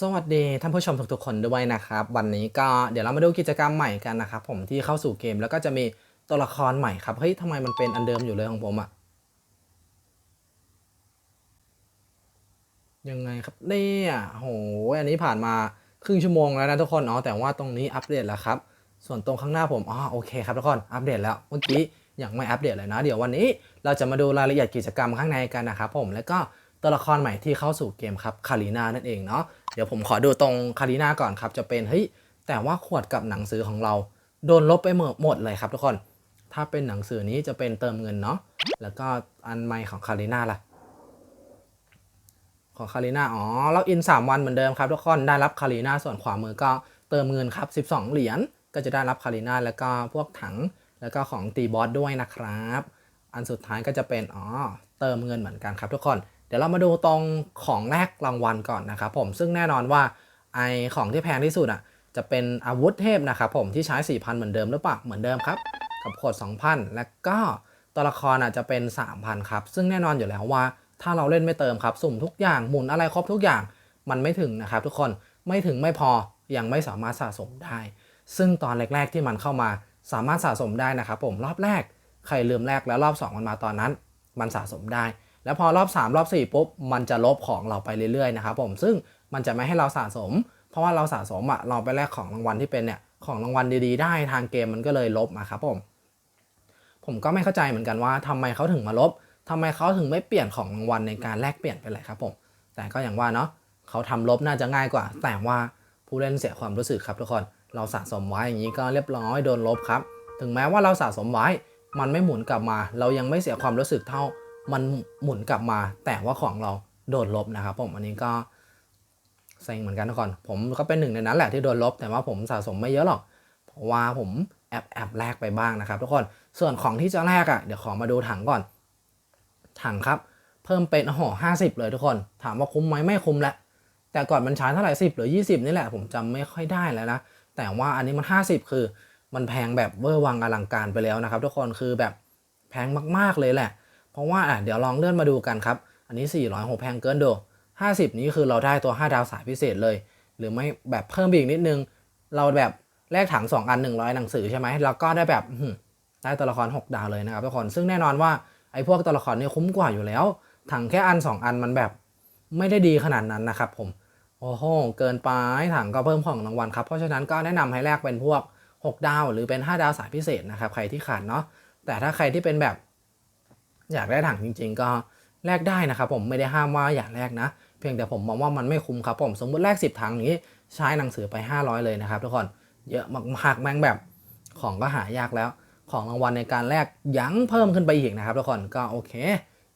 สวัสดีท่านผู้ชมทุกๆคนด้วยนะครับ วันนี้ก็เดี๋ยวเรามาดูกิจกรรมใหม่กันนะครับผมที่เข้าสู่เกมแล้วก็จะมีตัวละครใหม่ครับเฮ้ยทำไมมันเป็นอันเดิมอยู่เลยของผมอะยังไงครับเนี่ยโหอันนี้ผ่านมาครึ่งชั่วโมงแล้วนะทุกคนอ๋อแต่ว่าตรงนี้อัปเดตแล้วครับ ส่วนตรงข้างหน้าผมอ๋อโอเคครับทุกคนอัปเดตแล้วเมื่อกี้ยังไม่อัปเดตเลยนะ เดี๋ยววันนี้เราจะมาดูรายละเอียดกิจกรรมข้างในกันนะครับผมแล้วก็ ตัวละครใหม่ที่เข้าสู่เกมครับคารีนานั่นเองเนาะเดี๋ยวผมขอดูตรงคารีนาก่อนครับจะเป็นเฮ้ยแต่ว่าขวดกับหนังสือของเรา โดนลบไปหมดเลยครับทุกคน ถ้าเป็นหนังสือนี้จะเป็นเติมเงินเนาะแล้วก็อันใหม่ของคารีนาล่ะของคารีนาอ๋อเราอิน 3 วันเหมือนเดิมครับทุกคนได้รับคารีนาส่วนขวามือก็เติมเงินครับ 12 เหรียญก็จะได้รับคารีนาแล้วก็พวกถังแล้วก็ของตีบอสด้วยนะครับ อันสุดท้ายก็จะเป็นอ๋อเติมเงินเหมือนกันครับทุกคน เดี๋ยวเรามาดูตรงของแรกรางวัลก่อนนะครับผมซึ่งแน่นอนว่าไอของที่แพงที่สุดอะจะเป็นอาวุธเทพนะครับผมที่ใช้ 4,000 เหมือนเดิมหรือเปล่าเหมือนเดิมครับ กับขวด2,000 แล้วก็ตัวละครอาจจะเป็น 3,000 ครับ ซึ่งแน่นอนอยู่แล้วว่า ถ้าเราเล่นไม่เติมครับ สุ่มทุกอย่างหมุนอะไรครบทุกอย่างมันไม่ถึงนะครับทุกคนไม่ถึงไม่พอยังไม่สามารถสะสมได้ ซึ่งตอนแรกๆที่มันเข้ามาสามารถสะสมได้นะครับผมรอบแรกใครลืมแรกแล้วรอบ 2 มันมาตอนนั้น มันสะสมได้ แล้วพอรอบ 3 รอบ 4 ปุ๊บ มันจะลบของเราไปเรื่อยๆนะครับผมซึ่งมันจะไม่ให้เราสะสม เพราะว่าเราสะสมอะเราไปแลกของรางวัลที่เป็นเนี่ยของรางวัลดีๆ ได้ทางเกมมันก็เลยลบมาครับผมผมก็ไม่เข้าใจเหมือนกันว่าทำไมเขาถึงมาลบทำไมเขาถึงไม่เปลี่ยนของรางวัลในการแลกเปลี่ยนไปเลยครับผมแต่ก็อย่างว่าเนาะเขาทำลบน่าจะง่ายกว่า แต่ว่าผู้เล่นเสียความรู้สึกครับทุกคนเราสะสมไว้อย่างนี้ก็เรียบร้อยโดนลบครับ ถึงแม้ว่าเราสะสมไว้ มันไม่หมุนกลับมา เรายังไม่เสียความรู้สึกเท่า มันหมุนกลับมา แต่ว่าของเราโดนลบนะครับ ผมอันนี้ก็เซ็งเหมือนกันทุกคนผมก็เป็นหนึ่งในนั้นแหละที่โดนลบ แต่ว่าผมสะสมไม่เยอะหรอก เพราะว่าผมแอบแอบแลกไปบ้างนะครับ ทุกคนส่วนของที่จะแลกอะ่ะเดี๋ยวขอมาดูถังก่อน ถังครับ เพิ่มเป็นโอ้โหห้าสิบเลยทุกคน ถามว่าคุ้มไหมไม่คุ้มแหละแต่ก่อนมันใช้เท่าไหร่สิบหรือยี่สิบนี่แหละผมจำไม่ค่อยได้แล้วนะแต่ว่าอันนี้มันห้าสิบคือ มันแพงแบบเวอร์วังอลังการไปแล้วนะครับ ทุกคนคือแบบแพงมากๆเลยแหละ เพราะว่าอะเดี๋ยวลองเลื่อนมาดูกันครับ อันนี้ 406 แพงเกินดู50 นี้คือเราได้ตัว 5 ดาวสายพิเศษเลย หรือไม่แบบเพิ่มอีกนิดนึง เราแบบแลกถัง 2 อัน 100 หนังสือใช่ไหมแล้วก็ได้แบบได้ตัวละคร 6 ดาวเลยนะครับทุกคนซึ่งแน่นอนว่าไอ้พวกตัวละครเนี่ยคุ้มกว่าอยู่แล้ว ถังแค่อัน 2 อันมันแบบไม่ได้ดีขนาดนั้นนะครับผมโอ้โห เกินไปถังก็เพิ่มของรางวัลครับ เพราะฉะนั้นก็แนะนำให้แลกเป็นพวก 6 ดาว หรือเป็น 5 ดาวสายพิเศษนะครับ ใครที่ขาดเนาะ แต่ถ้าใครที่เป็นแบบ อยากได้ถังจริง ๆ ก็แลกได้นะครับผมไม่ได้ห้ามว่าอยากแลกนะ เพียงแต่ผมมองว่ามันไม่คุ้มครับผมสมมติแลก10 ถังนี้ใช้หนังสือไป 500 เลยนะครับทุกคนเยอะมากๆแม่งแบบของก็หายากแล้ว ของรางวัลในการแลกยังเพิ่มขึ้นไปอีกนะครับทุกคนก็โอเค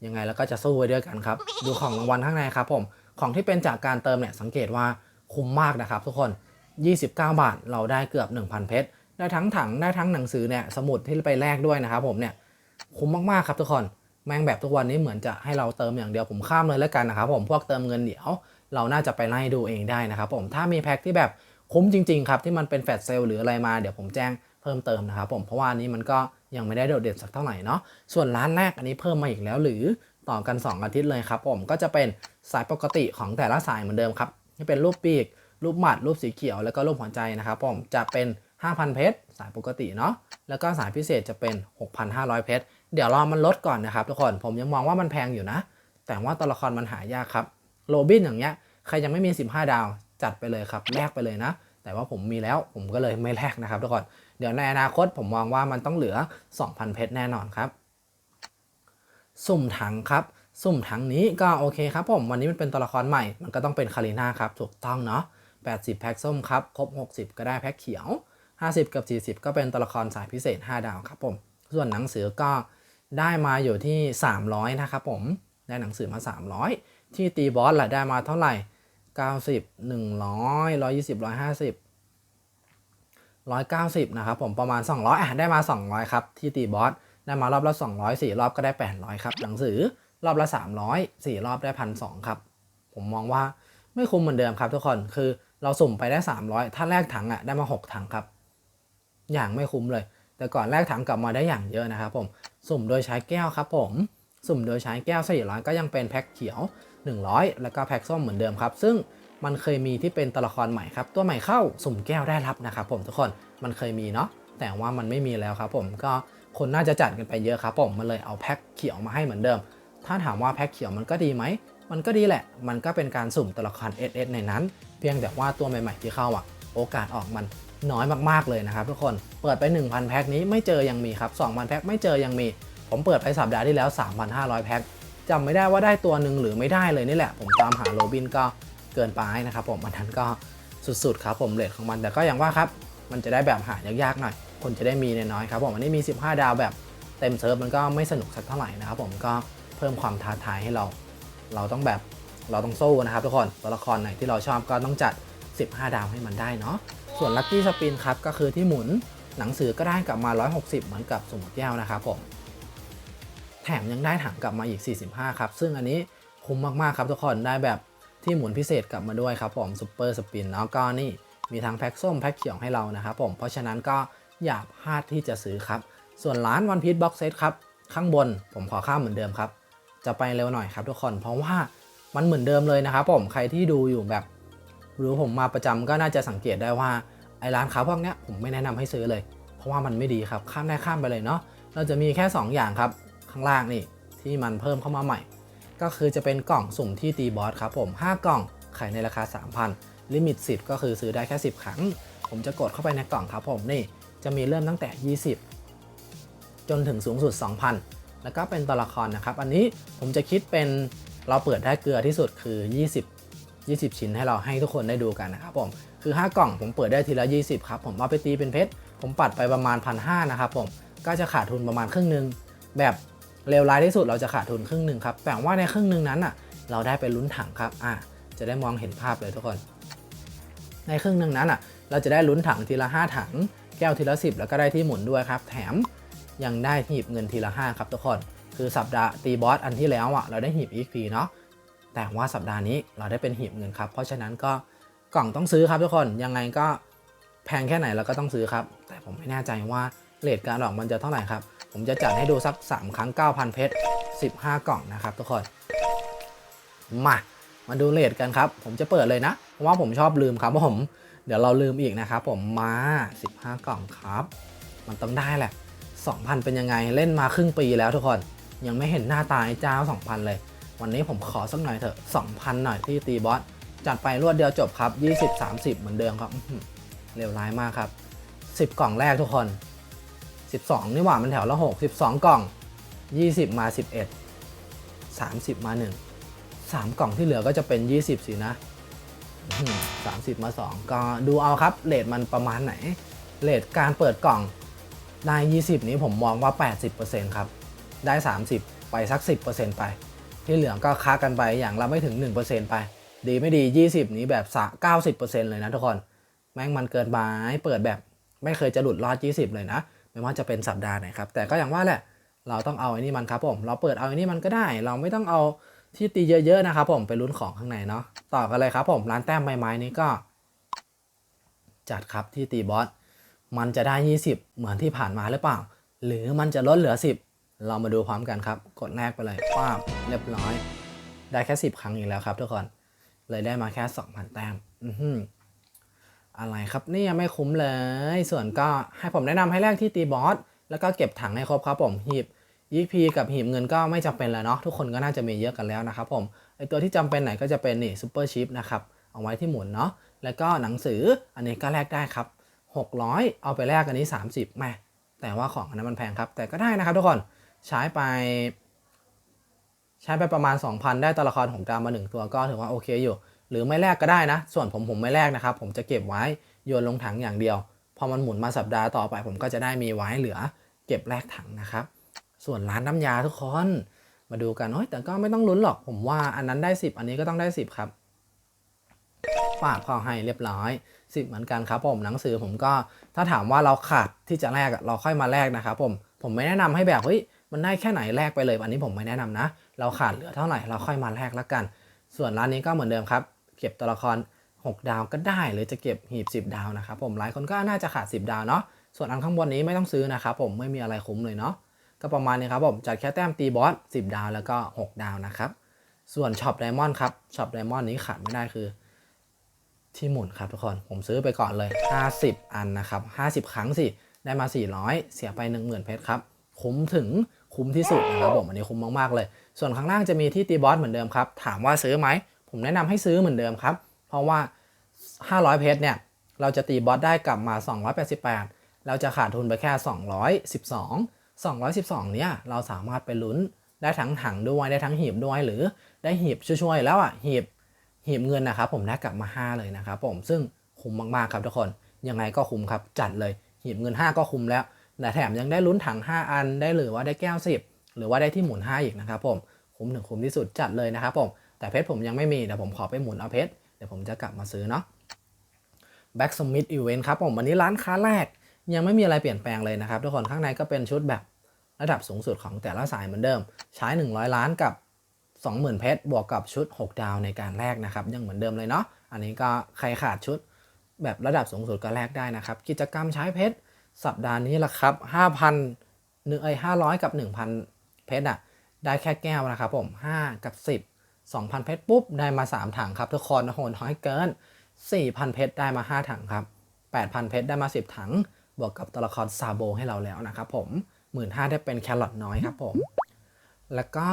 ยังไงแล้วก็จะสู้ไว้ด้วยกันครับดูของรางวัลข้างในครับผมของที่เป็นจากการเติมเนี่ยสังเกตว่าคุ้มมากนะครับทุกคน 29 บาทเราได้เกือบ 1,000 เพชรได้ทั้งถังได้ทั้งหนังสือเนี่ยสมุดที่ไปแลกด้วยนะครับผมเนี่ยคุ้มมากๆครับทุกคน แม่งแบบทุกวันนี้เหมือนจะให้เราเติมอย่างเดียวผมข้ามเลยแล้วกันนะครับผมพวกเติมเงินเดี๋ยว เราน่าจะไปไล่ดูเองได้นะครับผมถ้ามีแพ็คที่แบบคุ้มจริงๆครับที่มันเป็นแฟลชเซลหรืออะไรมาเดี๋ยวผมแจ้งเพิ่มเติมนะครับผมเพราะว่าอันนี้มันก็ยังไม่ได้โดดเด่นสักเท่าไหร่เนาะส่วนร้านแรกอันนี้เพิ่มมาอีกแล้วหรือต่อกัน 2 อาทิตย์เลยครับผมก็จะเป็นสายปกติของแต่ละสายเหมือนเดิมครับที่เป็นรูปปีก รูปหมัด รูปสีเขียวแล้วก็รูปหัวใจนะครับผมจะเป็น 5,000 เพชรสายปกติเนาะแล้วก็สายพิเศษจะเป็น 6,500 เพชร เดี๋ยวรอมันลดก่อนนะครับทุกคนผมยังมองว่ามันแพงอยู่นะ แต่ว่าตัวละครมันหายากครับโรบินอย่างเงี้ยใครยังไม่มี 15 ดาวจัดไปเลยครับแลกไปเลยนะ แต่ว่าผมมีแล้วผมก็เลยไม่แลกนะครับทุกคนเดี๋ยวในอนาคตผมมองว่ามันต้องเหลือ 2,000 เพชรแน่นอนครับ สุ่มถังครับ สุ่มถังนี้ก็โอเคครับผมวันนี้มันเป็นตัวละครใหม่ มันก็ต้องเป็นคาริน่าครับถูกต้องเนาะ80 แพ็คส้มครับครบ 60 ก็ได้แพ็คเขียว 50 กับ 40 ก็เป็นตัวละครสายพิเศษ 5 ดาวครับผมส่วนหนังสือก็ ได้มาอยู่ที่ 300 นะครับผม ได้หนังสือมา 300 ที่ตีบอสแหละได้มาเท่าไหร่ 90 100 120 150 190 นะครับผมประมาณ 200อะได้มา 200 ครับ ที่ตีบอสได้มารอบละ 200 4 รอบก็ได้ 800 ครับ หนังสือรอบละ 300 4 รอบได้ 1,200 ครับ ผมมองว่าไม่คุ้มเหมือนเดิมครับทุกคน คือเราสุ่มไปได้ 300 ถ้าแลกถังอะได้มา 6 ถังครับ อย่างไม่คุ้มเลย แต่ก่อนแลกถังกลับมาได้อย่างเยอะนะครับผม สุ่มโดยใช้แก้วครับผม สุ่มโดยใช้แก้ว400ก็ยังเป็นแพ็คเขียว 100 แล้วก็แพ็คส้มเหมือนเดิมครับ ซึ่งมันเคยมีที่เป็นตัวละครใหม่ครับ ตัวใหม่เข้าสุ่มแก้วได้รับนะครับผมทุกคน มันเคยมีเนาะ แต่ว่ามันไม่มีแล้วครับผมก็คนน่าจะจัดกันไปเยอะครับผม มันเลยเอาแพ็คเขียวมาให้เหมือนเดิม ถ้าถามว่าแพ็คเขียวมันก็ดีไหม มันก็ดีแหละ มันก็เป็นการสุ่มตัวละคร SS ในนั้น เพียงแต่ว่าตัวใหม่ ๆ ที่เข้าอะ โอกาสออกมัน น้อยมากๆเลยนะครับทุกคนเปิดไป 1,000 แพ็คนี้ไม่เจอยังมีครับ 2,000 แพ็คไม่เจอยังมี ผมเปิดไปสัปดาห์ที่แล้ว 3,500 แพ็คจำไม่ได้ว่าได้ตัวหนึ่งหรือไม่ได้เลยนี่แหละ ผมตามหาโรบินก็เกินไปนะครับผมอันนั้นก็สุดๆครับผมเลทของมันแต่ก็อย่างว่าครับ มันจะได้แบบหายากๆหน่อยคนจะได้มีน้อยๆครับผมอันนี้มี 15 ดาวแบบเต็มเซิร์ฟมันก็ไม่สนุกสักเท่าไหร่นะครับผมก็เพิ่มความท้าทายให้เรา เราต้องแบบเราต้องสู้นะครับทุกคนตัวละครไหนที่เราชอบก็ต้องจัด 15 ดาวให้มันได้เนาะ ส่วนลั c กี้สปินครับก็คือที่หมุนหนังสือก็ได้กลับมา 160 เหมือนกับสมุดแก้วนะครับผมแถมยังได้ถังกลับมาอีก 45 ครับ ซึ่งอันนี้คุ้มมากๆครับทุกคนได้แบบที่หมุนพิเศษกลับมาด้วยครับผมซูเปอร์สปินแล้วก็นี่มีทั้งแพ็คส้มแพ็คเขียวให้เรานะครับผมเพราะฉะนั้นก็อย่าพลาดที่จะซื้อครับ ส่วนร้านวันพี e บ็อกเซตครับข้างบนผมขอข้ามเหมือนเดิมครับ จะไปเร็วหน่อยครับทุกคนเพราะว่ามันเหมือนเดิมเลยนะครับผมใครที่ดูอยู่แบบ หรู้ผมมาประจำก็น่าจะสังเกตได้ว่าไอ้ร้านค้าพวกเนี้ยผมไม่แนะนำให้ซื้อเลย เพราะว่ามันไม่ดีครับข้ามได้ข้ามไปเลยเนาะเราจะมีแค่ 2 อย่างครับข้างล่างนี่ที่มันเพิ่มเข้ามาใหม่ ก็คือจะเป็นกล่องสุ่มที่ตีบอสครับผม 5 กล่องขายในราคา 3,000 ลิมิต 10 ก็คือซื้อได้แค่ 10 ครั้ง ผมจะกดเข้าไปในกล่องครับผมนี่จะมีเริ่มตั้งแต่ 20 จนถึงสูงสุด 2,000 แล้วก็เป็นตัวละครนะครับ อันนี้ผมจะคิดเป็นเราเปิดได้เกลือที่สุดคือ 20 20 ชิ้นให้เราให้ทุกคนได้ดูกันนะครับผมคือ 5 กล่องผมเปิดได้ทีละ 20 ครับ ผมเอาไปตีเป็นเพชรผมปัดไปประมาณ 1,500นะครับผมก็จะขาดทุนประมาณครึ่งหนึง แบบเลวร้ายที่สุดเราจะขาดทุนครึ่งหนึ่งครับแต่ว่าในครึ่งหนึ่งนั้นอะเราได้ไปลุ้นถังครับอะจะได้มองเห็นภาพเลยทุกคน ในครึ่งหนึ่งนั้นอะเราจะได้ลุ้นถังทีละ 5 ถัง แก้วทีละ 10 แล้วก็ได้ที่หมุนด้วยครับ แถมยังได้หีบเงินทีละ 5 ครับทุกคน คือสัปดาห์ตีบอสอันที่แล้วอะเราได้หีบ EP เนาะ แต่ว่าสัปดาห์นี้เราได้เป็นหีบเงินครับ เพราะฉะนั้นก็กล่องต้องซื้อครับทุกคน ยังไงก็แพงแค่ไหนเราก็ต้องซื้อครับ แต่ผมไม่แน่ใจว่าเลทการออกมันจะเท่าไหร่ครับ ผมจะจัดให้ดูสัก 3 ครั้ง 9,000 เพชร 15 กล่องนะครับทุกคน มา มาดูเลทกันครับ ผมจะเปิดเลยนะ เพราะว่าผมชอบลืมครับผม เดี๋ยวเราลืมอีกนะครับผม มา 15 กล่องครับ มันต้องได้แหละ 2,000 เป็นยังไง เล่นมาครึ่งปีแล้วทุกคน ยังไม่เห็นหน้าตาไอ้เจ้า 2,000 เลย วันนี้ผมขอสักหน่อยเถอะ2,000 หน่อยที่ตีบอสจัดไปรวดเดียวจบครับ 20-30 เหมือนเดิมครับเร็วร้ายมากครับ 10 กล่องแรกทุกคน 12 นี่หว่ามันแถวละ 6 12 กล่อง 20 มา 11 30 มา 1 3 กล่องที่เหลือก็จะเป็น 20 สินะ 30 มา 2 ก็ดูเอาครับเลทมันประมาณไหนเลทการเปิดกล่องได้ 20 นี้ผมมองว่า 80%ครับ ได้ 30 ไปสัก 10%ไป ที่เหลือก็ค้ากันไปอย่างเราไม่ถึง 1%ไป ดีไม่ดี 20 นี้แบบ 90%เลยนะทุกคน แม่งมันเกินไปเปิดแบบไม่เคยจะหลุดรอด 20 เลยนะ ไม่ว่าจะเป็นสัปดาห์ไหนครับ แต่ก็อย่างว่าแหละ เราต้องเอาไอ้นี่มันครับผม เราเปิดเอาไอ้นี่มันก็ได้ เราไม่ต้องเอาที่ตีเยอะๆนะครับผมไปลุ้นของข้างในเนาะ ต่อกันเลยครับผม ร้านแต้มใบไม้นี้ก็ จัดครับที่ตีบอส มันจะได้ 20 เหมือนที่ผ่านมาหรือเปล่า หรือมันจะลดเหลือ 10 เรามาดูพร้อมกันครับ กดแรกไปเลยป้าบเรียบร้อย ได้แค่ 10 ครั้งอีกแล้วครับทุกคน เลยได้มาแค่ 2,000 แต้ม อือหืออะไรครับนี่ยไม่คุ้มเลย ส่วนก็ให้ผมแนะนำให้แรกที่ตีบอส แล้วก็เก็บถังให้ครบครับผมหีบ EP กับหีบเงินก็ไม่จำเป็นแล้วเนาะทุกคนก็น่าจะมีเยอะกันแล้วนะครับผมไอตัวที่จำเป็นไหนก็จะเป็นนี่ซูเปอร์ชิปนะครับเอาไว้ที่หมุนเนาะแล้วก็หนังสืออันนี้ก็แลกได้ครับ 600 เอาไปแลกอันนี้ 30แม่แต่ว่าของอันนั้นมันแพงครับ แต่ก็ได้นะครับทุกคน ใช้ไป ใช้ไปประมาณ 2,000 ได้ตัวละครของดาวมา 1 ตัวก็ถือว่าโอเคอยู่ หรือไม่แลกก็ได้นะ ส่วนผมผมไม่แลกนะครับ ผมจะเก็บไว้โยนลงถังอย่างเดียว พอมันหมุนมาสัปดาห์ต่อไป ผมก็จะได้มีไว้เหลือ เก็บแลกถังนะครับ ส่วนร้านน้ำยาทุกคนมาดูกันเฮ้ยแต่ก็ไม่ต้องลุ้นหรอก ผมว่าอันนั้นได้ 10 อันนี้ก็ต้องได้ 10 ครับปาดพอให้เรียบร้อย 10 เหมือนกันครับผมหนังสือผมก็ถ้าถามว่าเราขาดที่จะแลกเราค่อยมาแลกนะครับผมผมไม่แนะนำให้แบบเฮ้ย มันได้แค่ไหนแลกไปเลย อันนี้ผมไม่แนะนำนะ เราขาดเหลือเท่าไหร่เราค่อยมาแลกแล้วกัน ส่วนร้านนี้ก็เหมือนเดิมครับ เก็บตัวละคร 6 ดาวก็ได้ หรือจะเก็บหีบ 10 ดาวนะครับผมหลายคนก็น่าจะขาด 10 ดาวเนาะส่วนอันข้างบนนี้ไม่ต้องซื้อนะครับผมไม่มีอะไรคุ้มเลยเนาะก็ประมาณนี้ครับผมจัดแค่แต้มตีบอส10 ดาวแล้วก็ 6 ดาวนะครับส่วนช็อปไดมอนด์ครับช็อปไดมอนด์นี้ขาดไม่ได้คือ ที่หมุนครับทุกคนผมซื้อไปก่อนเลย 50 อันนะครับ50 ครั้งสิได้มา 400 เสียไป 10,000 เพชรครับ คุ้มถึง คุ้มที่สุดนะครับผมอันนี้คุ้มมากๆเลย ส่วนข้างล่างจะมีที่ตีบอสเหมือนเดิมครับ ถามว่าซื้อไหม ผมแนะนำให้ซื้อเหมือนเดิมครับ เพราะว่า 500 เพชรเนี่ย เราจะตีบอสได้กลับมา 288 เราจะขาดทุนไปแค่ 212 212 เนี่ย เราสามารถไปลุ้นได้ทั้งถังด้วยได้ทั้งหีบด้วยหรือได้หีบช่วยๆแล้วอะหีบหีบเงินนะครับผมได้กลับมา 5 เลยนะครับผมซึ่งคุ้มมากๆครับทุกคนยังไงก็คุ้มครับจัดเลยหีบเงิน 5 ก็คุ้มแล้ว แต่แถมยังได้ลุ้นถัง 5 อันได้หรือว่าได้แก้ว 10 หรือว่าได้ที่หมุน 5 อีกนะครับผมคุ้มถึงคุ้มที่สุดจัดเลยนะครับผมแต่เพชรผมยังไม่มีเดี๋ยวผมขอไปหมุนเอาเพชรเดี๋ยวผมจะกลับมาซื้อเนาะ Back Smith Event ครับผมวันนี้ร้านค้าแรกยังไม่มีอะไรเปลี่ยนแปลงเลยนะครับทุกคนข้างในก็เป็นชุดแบบระดับสูงสุดของแต่ละสายเหมือนเดิม ใช้ 100 ล้านกับ 20,000 เพชรบวกกับชุด 6 ดาวในการแลกนะครับยังเหมือนเดิมเลยเนาะอันนี้ก็ใครขาดชุดแบบระดับสูงสุดก็แลกได้นะครับ กิจกรรมใช้เพชร สัปดาห์นี้ละครับ5,000หนึ่งไอ้500กับ1,000เพชรอะได้แค่แก้วนะครับผม5กับ10 2,000เพชรปุ๊บได้มา3ถังครับทุกคนโหดน้อยเกิน4,000เพชรได้มา5ถังครับ8,000เพชรได้มา10ถัง บวกกับตัวละครซาโบให้เราแล้วนะครับผม15,000ได้เป็นแครอทน้อยครับผม แล้วก็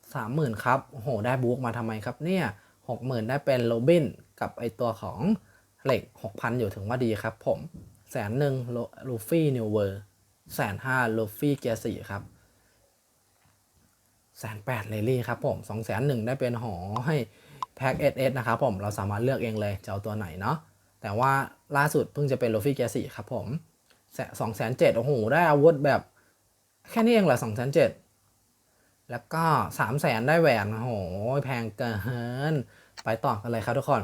30,000ครับโอ้โหได้บุ๊กมาทำไมครับเนี่ย60,000ได้เป็นโรบินกับไอตัวของเหล็ก6,000อยู่ถึงว่าดีครับผม แสนหนึ่งลูฟี่นิวเวอร์แสนห้าลูฟี่เกียร์สี่ครับแสนแปดเลลี่ครับผมสองแสนหนึ่งได้เป็นหอให้แพ็กเอสเอสนะครับผมเราสามารถเลือกเองเลยจะเอาตัวไหนเนาะแต่ว่าล่าสุดเพิ่งจะเป็นลูฟี่เกียร์สี่ครับผมสองแสนเจ็ดโอ้โหได้อาวุธแบบแค่นี้เองเหรอสองแสนเจ็ดแล้วก็สามแสนได้แหวนโอ้โหแพงเกิน ไปต่อกันเลยครับทุกคน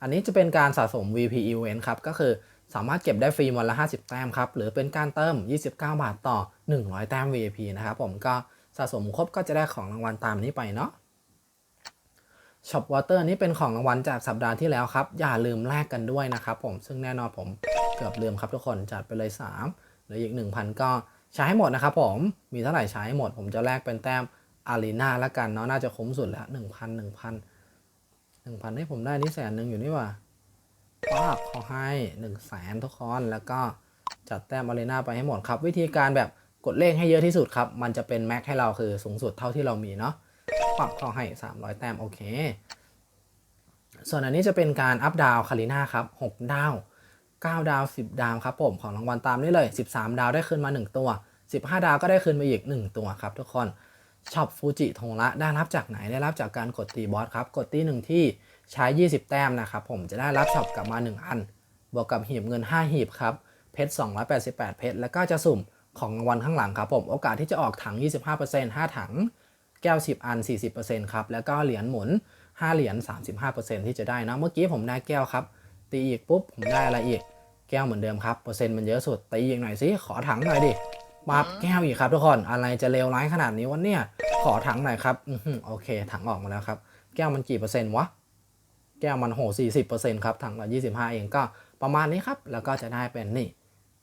อันนี้จะเป็นการสะสม VP Event ครับ ก็คือ สามารถเก็บได้ฟรีวันละ 50 แต้มครับ หรือเป็นการเติม 29 บาทต่อ 100 แต้ม VIP นะครับผมก็สะสมครบก็จะได้ของรางวัลตามนี้ไปเนาะช็อปวอเตอร์นี้เป็นของรางวัลจากสัปดาห์ที่แล้วครับ อย่าลืมแลกกันด้วยนะครับผมซึ่งแน่นอนผมเกือบลืมครับทุกคนจัดไปเลย 3 หรืออีก 1,000 ก็ใช้ให้หมดนะครับผมมีเท่าไหร่ใช้ให้หมด ผมจะแลกเป็นแต้มอารีนาละกันเนาะน่าจะคุ้มสุดแล้ว1,000 1,000 1,000ให้ผมได้นี่แสนหนึ่งอยู่นี่ว่า ป้าบเขาให้1 0 0 0 0แสนทุกคนแล้วก็จัดแต้มอารีนาไปให้หมดครับ วิธีการแบบกดเลขให้เยอะที่สุดครับ มันจะเป็นแม็กให้เราคือสูงสุดเท่าที่เรามีเนาะปรับเขาให้ 300 แต้มโอเค ส่วนอันนี้จะเป็นการอัพดาวคาริน่าครับ6ดาว 9 ดาว 10 ดาวครับผมของรางวัลตามนี้เลย 13 ดาวได้คืนมา 1 ตัว 15 ดาวก็ได้คืนมาอีก 1 ตัวครับทุกคนช็อปฟูจิทงละได้รับจากไหนได้รับจากการกดตีบอสครับ กดตีหนึ่งที่ ใช้ 20 แต้มนะครับผมจะได้รับช็อปกลับมา 1 อัน บวกกับหีบเงิน 5 หีบครับ เพชร 288 เพชร แล้วก็จะสุ่มของรางวัลข้างหลังครับผม โอกาสที่จะออกถัง 25% 5 ถัง แก้ว 10 อัน 40%ครับ แล้วก็เหรียญหมุน 5 เหรียญ 35%ที่จะได้นะเมื่อกี้ผมได้แก้วครับ ตีอีกปุ๊บผมได้อะไรอีก แก้วเหมือนเดิมครับ เปอร์เซ็นต์มันเยอะสุด ตีอีกหน่อยสิ ขอถังหน่อยดิมาแก้วอีกครับทุกคน อะไรจะเลวร้ายขนาดนี้วะเนี่ย ขอถังหน่อยครับ อืโอเค ถังออกมาแล้วครับ แก้วมันกี่เปอร์เซ็นต์วะ แก้วมันโห40%ครับถังละ25 เองก็ประมาณนี้ครับ แล้วก็จะได้เป็นนี่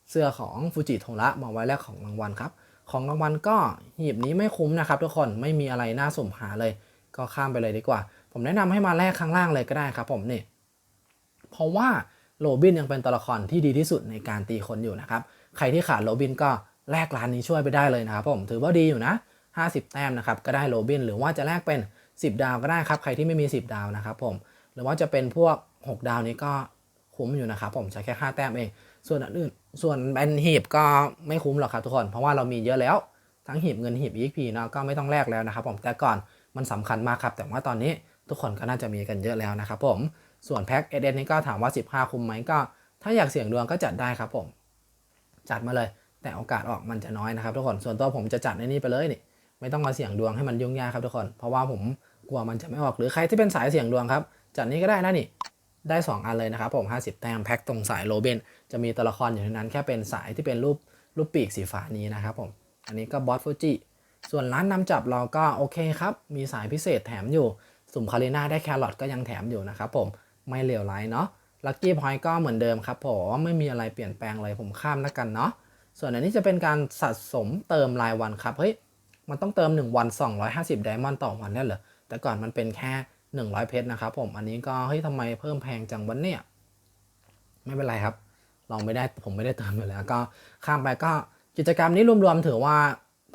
เสื้อของฟูจิโทระมาไว้แลกของรางวัลครับ ของรางวัลก็หีบนี้ไม่คุ้มนะครับ ทุกคนไม่มีอะไรน่าสมหาเลย ก็ข้ามไปเลยดีกว่า ผมแนะนำให้มาแลกข้างล่างเลยก็ได้ครับ ผมนี่ เพราะว่าโรบินยังเป็นตัวละครที่ดีที่สุดในการตีคนอยู่นะครับ ใครที่ขาดโรบินก็แลกร้านนี้ช่วยไปได้เลยนะครับผมถือว่าดีอยู่นะ 50 แต้มนะครับก็ได้โรบินหรือว่าจะแลกเป็น 10 ดาวก็ได้ครับ ใครที่ไม่มี 10 ดาวนะครับผม รือว่าจะเป็นพวก 6 ดาวนี้ก็คุ้มอยู่นะครับผมใช้แค่5แต้มเอง ส่วนอื่นส่วนเป็นหีบก็ไม่คุ้มหรอกครับทุกคน เพราะว่าเรามีเยอะแล้วทั้งหีบเงินหีบ EXP เนาะก็ไม่ต้องแลกแล้วนะครับผมแต่ก่อนมันสำคัญมากครับ แต่ว่าตอนนี้ทุกคนก็น่าจะมีกันเยอะแล้วนะครับผมส่วนแพ็คเอเดนนี่ก็ถามว่า 15 คุ้มไหมก็ ถ้าอยากเสี่ยงดวงก็จัดได้ครับผม จัดมาเลย แต่โอกาสออกมันจะน้อยนะครับทุกคนส่วนตัวผมจะจัดในนี้ไปเลยนี่ไม่ต้องมาเสี่ยงดวงให้มันยุ่งยากครับทุกคน เพราะว่าผมกลัวมันจะไม่ออกหรือใครที่เป็นสายเสี่ยงดวงครับ จัดนี้ก็ได้นะนี่ ได้ 2 อันเลยนะครับผม 50 แต้มแพ็คตรงสายโรเบน จะมีตัวละครอยู่ในนั้นแค่เป็นสายที่เป็นรูปรูปปีกสีฟ้านี้นะครับผม อันนี้ก็บอสฟูจิ ส่วนร้านนำจับเราก็โอเคครับ มีสายพิเศษแถมอยู่ สุ่มคาริน่าได้แครอทก็ยังแถมอยู่นะครับผม ไม่เลวร้ายเนาะ ลัคกี้พอยต์ก็เหมือนเดิมครับผมไม่มีอะไรเปลี่ยนแปลงเลยผมข้ามแล้วกันเนาะ ส่วนอันนี้จะเป็นการสะสมเติมรายวันครับ เฮ้ย มันต้องเติม 1 วัน 250 ไดมอนด์ต่อวันได้เหรอ แต่ก่อนมันเป็นแค่ 100 เพชรนะครับผมอันนี้ก็เฮ้ยทำไมเพิ่มแพงจังวันเนี่ยไม่เป็นไรครับเราไม่ได้ผมไม่ได้เติมอยู่แล้วก็ข้ามไปก็กิจกรรมนี้รวมๆถือว่า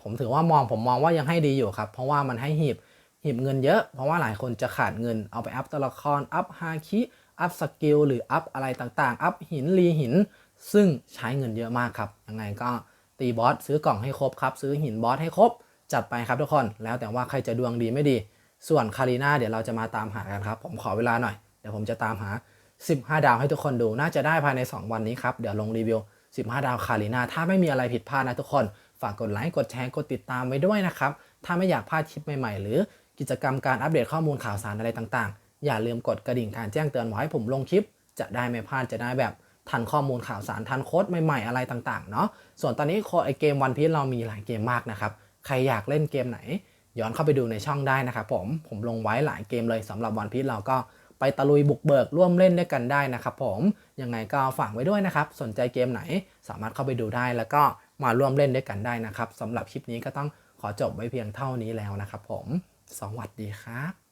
ผมถือว่ามองผมมองว่ายังให้ดีอยู่ครับ เพราะว่ามันให้หีบหีบเงินเยอะ เพราะว่าหลายคนจะขาดเงินเอาไปอัพตัวละครอัพฮาคิอัพสกิลหรืออัพอะไรต่างๆ อัพหินรีหิน ซึ่งใช้เงินเยอะมากครับยังไงก็ตีบอสซื้อกล่องให้ครบครับ ซื้อหินบอสให้ครบ จัดไปครับทุกคน แล้วแต่ว่าใครจะดวงดีไม่ดี ส่วนคารีนาเดี๋ยวเราจะมาตามหากันครับ ผมขอเวลาหน่อย เดี๋ยวผมจะตามหา 15 ดาวให้ทุกคนดูน่าจะได้ภายใน 2 วันนี้ครับเดี๋ยวลงรีวิว 15 ดาวคารีนาถ้าไม่มีอะไรผิดพลาดนะทุกคน ฝากกดไลค์กดแชร์กดติดตามไว้ด้วยนะครับถ้าไม่อยากพลาดคลิปใหม่ๆ หรือกิจกรรมการอัปเดตข้อมูลข่าวสารอะไรต่างๆ อย่าลืมกดกระดิ่งการแจ้งเตือนไว้ให้ผมลงคลิป จะได้ไม่พลาดจะได้แบบทันข้อมูลข่าวสารทันโค้ดใหม่ๆอะไรต่างๆเนาะส่วนตอนนี้โคไอเกมวันพี e เรามีหลายเกมมากนะครับใครอยากเล่นเกมไหน ย้อนเข้าไปดูในช่องได้นะครับผม ผมลงไว้หลายเกมเลยสำหรับวันพีชเราก็ไปตะลุยบุกเบิกร่วมเล่นด้วยกันได้นะครับผม ยังไงก็ฝากไว้ด้วยนะครับ สนใจเกมไหนสามารถเข้าไปดูได้แล้วก็มาร่วมเล่นด้วยกันได้นะครับสำหรับคลิปนี้ก็ต้องขอจบไว้เพียงเท่านี้แล้วนะครับผม สวัสดีครับ